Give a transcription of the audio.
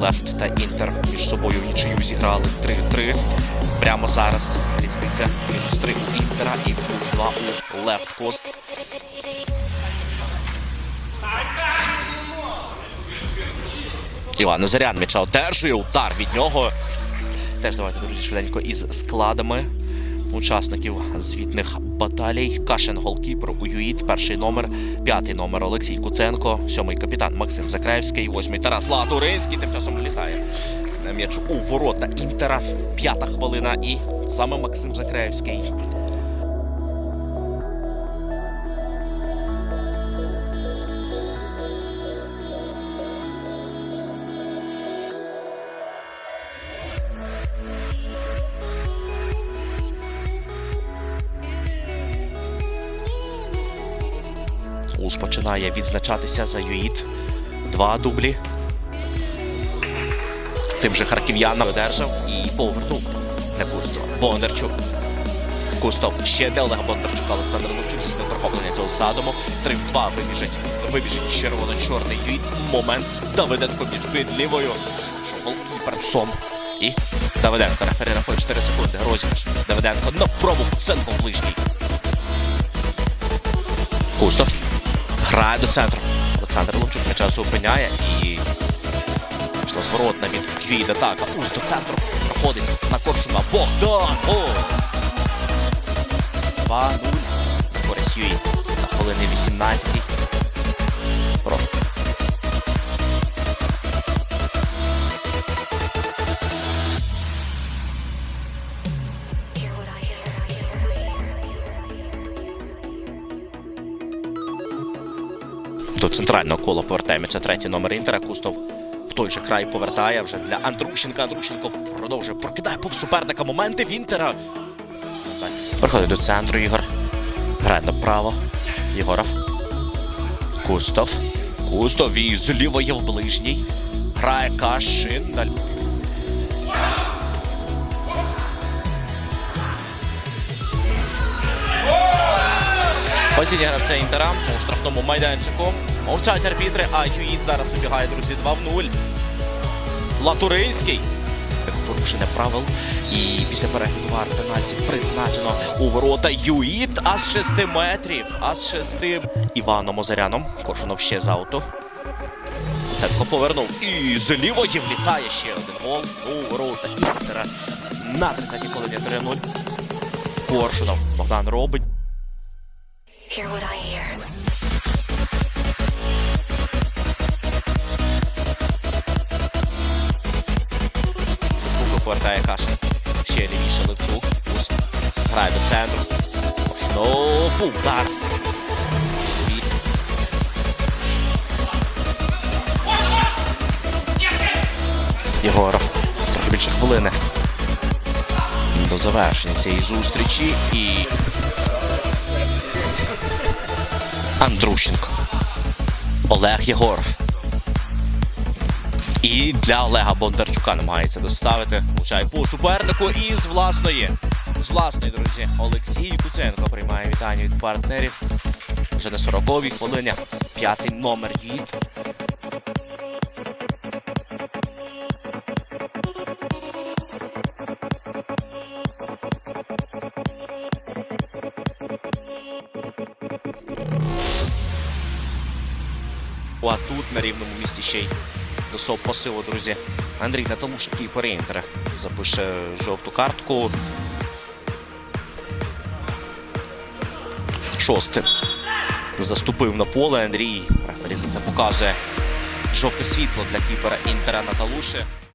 Лефт та Інтер між собою в нічию зіграли 3-3. Прямо зараз різниця мінус 3 у Інтера і плюс 2 у Лефт Кост. Іван Назарян м'яча одержує, удар від нього. Теж давайте, друзі, швиденько із складами учасників звітних баталій. Кашин голкіпер Уюїт, перший номер, п'ятий номер Олексій Куценко, сьомий капітан Максим Закраївський, восьмий Тарас Латуринський. Тим часом літає м'яч у ворота Інтера. П'ята хвилина і саме Максим Закревський. Ус починає відзначатися за Юїт. Два дублі. Тим же харків'янам одержав і повернув для Кустова. Бондарчук. Кустов ще для Олега Бондарчука. Олександр Левчук здійснив перехоплення цього задуму. 3-2 вибіжить. Вибіжить червоно-чорний Юїт. Момент. Давиденко між під лівою. Що голкіпер І Давиденко. Рефері рахує 4 секунди. Розіграш. Давиденко на пробу Куценко в ближній. Кустов. Грає до центру. Олександр Лунчук м'яча зупиняє і пішла зворотна від Квіт атака. Уз до центру. Проходить на коршуна. Богдан! О! 2-0. Борис Юї. На хвилини 18-й. До центрального кола повертає м'яча третій номер Інтера. Кустов в той же край повертає вже для Андрущенка. Андрущенко продовжує прокидає повз суперника моменти в Інтера. Приходить до центру Ігор. Грає направо. Єгоров. Кустов. Кустов і зліво є в ближній. Грає Кашин. Далі. Падіння гравця Інтера у штрафному майданчику. Мовчать арбітри, а Юїд зараз вибігає, друзі, 2 в 0. Латуринський. Порушення правил. І після перегляду вар пенальті призначено у ворота Юїд а з 6 метрів. А з 6 Іваном Озаряном. Коршунов ще з ауту. Ценко повернув. І з лівої влітає ще один гол у ворота Інтера. На 30-й хвилині 3-0. Коршунов. Богдан робить. Hear what I hear. Повертає Кашин. Ще лівіше Левчук. Ус грає до центру. Шнов. Удар. Єгоров. Трохи більше хвилини. До завершення цієї зустрічі і. Андрущенко. Олег Єгоров. І для Олега Бондарчука намагається доставити. Влучає по супернику і з власної. З власної, друзі, Олексій Куценко приймає вітання від партнерів. Вже на 40-й хвилині. П'ятий номер від. А тут на рівному місці ще й до свого посилу, друзі. Андрій на тому, що кіпер Інтера, запише жовту картку. Шосте. Заступив на поле Андрій. Рефері за це показує жовте світло для кіпера Інтера Наталуши.